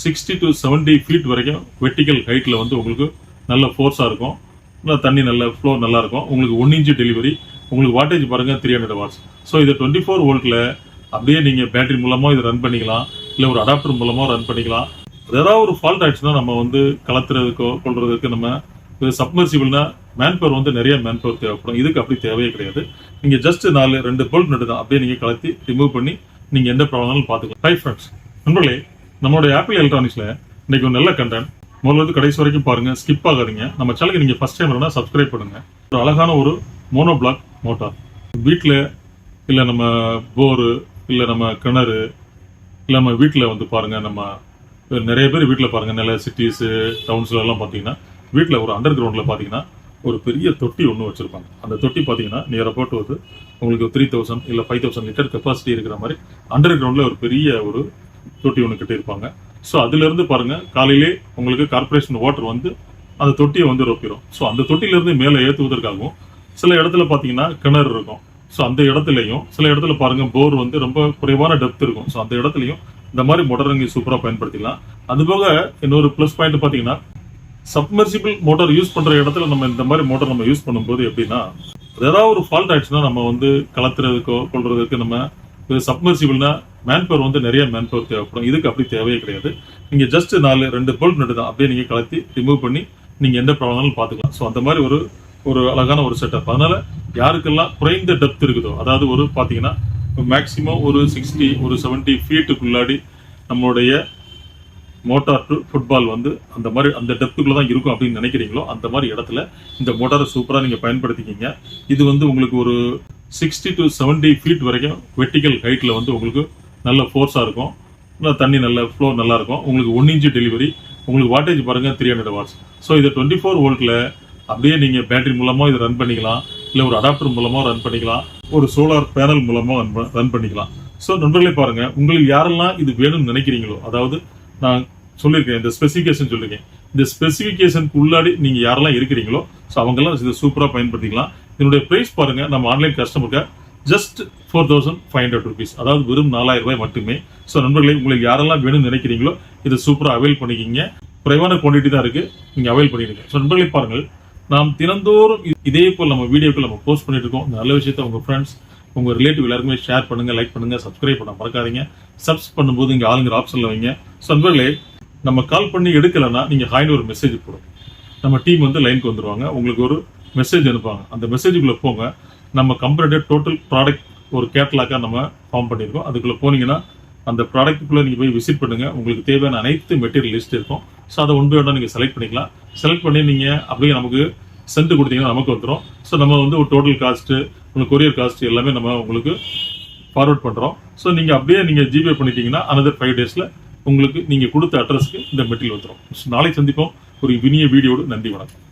Sixty to 70 feet வரைக்கும் vertical ஹைட்டில் வந்து உங்களுக்கு நல்ல ஃபோர்ஸாக இருக்கும். நல்லா தண்ணி நல்ல ஃப்ளோ நல்லாயிருக்கும் உங்களுக்கு ஒன் இன்ச்சு டெலிவரி உங்களுக்கு வாட்டேஜ் பாருங்க த்ரீ ஹண்ட்ரட் வாட்ஸ் ஸோ இதை டுவெண்ட்டி ஃபோர் வோல்ட்டில் அப்படியே நீங்கள் பேட்டரி மூலமாக இதை ரன் பண்ணிக்கலாம். இல்லை ஒரு அடாப்டர் மூலமாக ரன் பண்ணிக்கலாம். ஏதாவது ஒரு ஃபால்ட் ஆயிடுச்சுன்னா நம்ம வந்து கலத்துறதுக்கோ கொள்றதுக்கு நம்ம இது சப்மர்சிபிள்னா மேன் பவர் வந்து நிறைய மேன் பவர் தேவைப்படும். இதுக்கு அப்படி தேவையே கிடையாது. நீங்கள் ஜஸ்ட் நாலு ரெண்டு போல்ட் நட்டு தான் அப்படியே நீங்கள் கலத்தி ரிமூவ் பண்ணி நீங்கள் எந்த ப்ராப்ளம்னாலும் பார்த்துக்கலாம். ஹை ஃப்ரெண்ட்ஸ் நண்பர்களே நம்மளுடைய ஆப்பிள் எலக்ட்ரானிக்ஸில் இன்னைக்கு ஒரு நல்ல கண்டென்ட் முதல்ல கடைசி வரைக்கும் பாருங்கள் ஸ்கிப் ஆகாதீங்க. நம்ம சேனலுக்கு நீங்கள் ஃபஸ்ட் டைம் வேணால் சப்ஸ்கிரைப் பண்ணுங்கள் ஒரு அழகான ஒரு மோனோ பிளாக் மோட்டார் வீட்டில் இல்லை நம்ம போரு இல்லை நம்ம கிணறு இல்லை நம்ம வீட்டில் வந்து பாருங்கள் நம்ம நிறைய பேர் வீட்டில் பாருங்கள் நில சிட்டிஸு டவுன்ஸ்லலாம் பார்த்தீங்கன்னா வீட்டில் ஒரு அண்டர் கிரவுண்டில் பார்த்தீங்கன்னா ஒரு பெரிய தொட்டி ஒன்று வச்சுருப்பாங்க. அந்த தொட்டி பார்த்தீங்கன்னா நியர் அபவுட் வந்து உங்களுக்கு த்ரீ தௌசண்ட் இல்லை ஃபைவ் தௌசண்ட் லிட்டர் கெப்பாசிட்டி இருக்கிற மாதிரி அண்டர் கிரவுண்டில் ஒரு பெரிய ஒரு தொட்டி ஒன்று கட்டியிருப்பாங்க. ஸோ அதுலேருந்து பாருங்கள் காலையிலே உங்களுக்கு கார்ப்பரேஷன் வாட்டர் வந்து அந்த தொட்டியை வந்து ரொப்பிடும் ஸோ அந்த தொட்டியிலேருந்து மேலே ஏற்றுவதற்காகவும் சில இடத்துல பார்த்தீங்கன்னா கிணறு இருக்கும். ஸோ அந்த இடத்துலையும் சில இடத்துல பாருங்கள் போர் வந்து ரொம்ப குறைவான டெப்த் இருக்கும். ஸோ அந்த இடத்துலையும் இந்த மாதிரி மோட்டர் நீங்க சூப்பராக பயன்படுத்திக்கலாம். அதுபோக இன்னொரு ப்ளஸ் பாயிண்ட் பார்த்தீங்கன்னா சப்மர்சிபிள் மோட்டார் யூஸ் பண்ணுற இடத்துல நம்ம இந்த மாதிரி மோட்டார் நம்ம யூஸ் பண்ணும்போது எப்படின்னா ஏதாவது ஒரு ஃபால்ட் ஆயிடுச்சுன்னா நம்ம வந்து கலத்துறதுக்கோ கொள்றதுக்கு நம்ம சப்மர்சிபிள்னா மேன் பவர் வந்து நிறைய மேன் பவர் தேவைப்படும். இதுக்கு அப்படி தேவையே கிடையாது. நீங்கள் ஜஸ்ட் நாலு ரெண்டு போல்ட் நட்டு தான் அப்படியே நீங்கள் கலத்தி ரிமூவ் பண்ணி நீங்கள் எந்த ப்ராப்ளம்னாலும் பார்த்துக்கலாம். ஸோ அந்த மாதிரி ஒரு ஒரு அழகான ஒரு செட்டப் அதனால் யாருக்கெல்லாம் குறைந்த டெப்த் இருக்குதோ அதாவது ஒரு பார்த்தீங்கன்னா மேக்சிமம் ஒரு சிக்ஸ்டி ஒரு செவன்ட்டி ஃபீட்டுக்குள்ளாடி நம்மளுடைய மோட்டார் டு ஃபுட்பால் வந்து அந்த மாதிரி அந்த டெப்த்துக்குள்ளே தான் இருக்கும் அப்படின்னு நினைக்கிறீங்களோ அந்த மாதிரி இடத்துல இந்த மோட்டாரை சூப்பராக நீங்கள் பயன்படுத்திக்கிங்க. இது வந்து உங்களுக்கு ஒரு சிக்ஸ்டி டு 70 ஃபீட் வரைக்கும் வெர்டிக்கல் ஹைட்டில் வந்து உங்களுக்கு நல்ல ஃபோர்ஸாக இருக்கும். நல்லா தண்ணி நல்ல ஃப்ளோ நல்லாயிருக்கும் உங்களுக்கு ஒன் இன்ச்சு டெலிவரி உங்களுக்கு வாட்டேஜ் பாருங்கள் த்ரீ ஹண்ட்ரட் வாட்ஸ் ஸோ இதை டுவெண்ட்டி ஃபோர் வோல்ட்டில் அப்படியே நீங்கள் பேட்டரி மூலமாக இதை ரன் பண்ணிக்கலாம். இல்லை ஒரு அடாப்டர் மூலமாக ரன் பண்ணிக்கலாம். ஒரு சோலார் பேனல் மூலமாக ரன் பண்ணிக்கலாம். ஸோ நண்பர்களே பாருங்கள் உங்களுக்கு யாரெல்லாம் இது வேணும்னு நினைக்கிறீங்களோ அதாவது நான் சொல்லியிருக்கேன் இந்த ஸ்பெசிஃபிகேஷன் சொல்லியிருக்கேன். இந்த ஸ்பெசிஃபிகேஷனுக்கு உள்ளாடி நீங்கள் யாரெல்லாம் இருக்கிறீங்களோ ஸோ அவங்கெல்லாம் இதை சூப்பராக பயன்படுத்திக்கலாம். இதனுடைய ப்ரைஸ் பாருங்கள் நம்ம ஆன்லைன் கஸ்டமருக்கு just four thousand five hundred rupees அதாவது வெறும் நாலாயிரம் ரூபாய் மட்டுமே. ஸோ நண்பர்களே உங்களுக்கு யாரெல்லாம் வேணும்னு நினைக்கிறீங்களோ இதை சூப்பராக அவைல் பண்ணிக்கிங்க. குறைவான குவான்டிட்டி தான் இருக்கு. நீங்கள் அவைல் பண்ணிடுங்க. ஸோ நண்பர்களே பாருங்கள். நாம் தினந்தோறும் இதே போல் நம்ம வீடியோக்கள் நம்ம போஸ்ட் பண்ணிட்டு இருக்கோம். நல்ல விஷயத்தை உங்க ஃப்ரெண்ட்ஸ் உங்க ரிலேட்டிவ் எல்லாருக்குமே ஷேர் பண்ணுங்க லைக் பண்ணுங்க சப்ஸ்கிரைப் பண்ண மறக்காதீங்க. சப்ஸ் பண்ணும்போது இங்க ஆளுங்கிற ஆப்ஷன்ல வைங்க. ஸோ நண்பர்களே நம்ம கால் பண்ணி எடுக்கலைன்னா நீங்க ஹாய்னு ஒரு மெசேஜ் போடும். நம்ம டீம் வந்து லைனுக்கு வந்துருவாங்க. உங்களுக்கு ஒரு மெசேஜ் அனுப்புவாங்க. அந்த மெசேஜுக்குள்ளே போங்க. நம்ம கம்பெனியோட டோட்டல் ப்ராடக்ட் ஒரு கேட்டலாக்காக நம்ம ஃபார்ம் பண்ணியிருக்கோம். அதுக்குள்ளே போனீங்கன்னா அந்த ப்ராடக்ட்டுக்குள்ளே நீங்கள் போய் விசிட் பண்ணுங்கள் உங்களுக்கு தேவையான அனைத்து மெட்டீரியல் லிஸ்ட் இருக்கும். ஸோ அதை ஒன் பை நீங்கள் நீங்க செலக்ட் பண்ணிக்கலாம். செலக்ட் பண்ணி நீங்கள் அப்படியே நமக்கு சென்ட் கொடுத்தீங்கன்னா நமக்கு வந்துடும் ஸோ நம்ம வந்து ஒரு டோட்டல் காஸ்ட்டு உங்களுக்கு கொரியர் காஸ்ட் எல்லாமே நம்ம உங்களுக்கு ஃபார்வர்ட் பண்ணுறோம் ஸோ நீங்கள் அப்படியே நீங்கள் ஜிபே பண்ணிட்டீங்கன்னா அனதர் ஃபைவ் டேஸில் உங்களுக்கு நீங்கள் கொடுத்த அட்ரஸ்க்கு இந்த மெட்டீரியல் வந்துடும் நாளைக்கு சந்திப்போம். ஒரு இனிய வீடியோடு நன்றி வணக்கம்.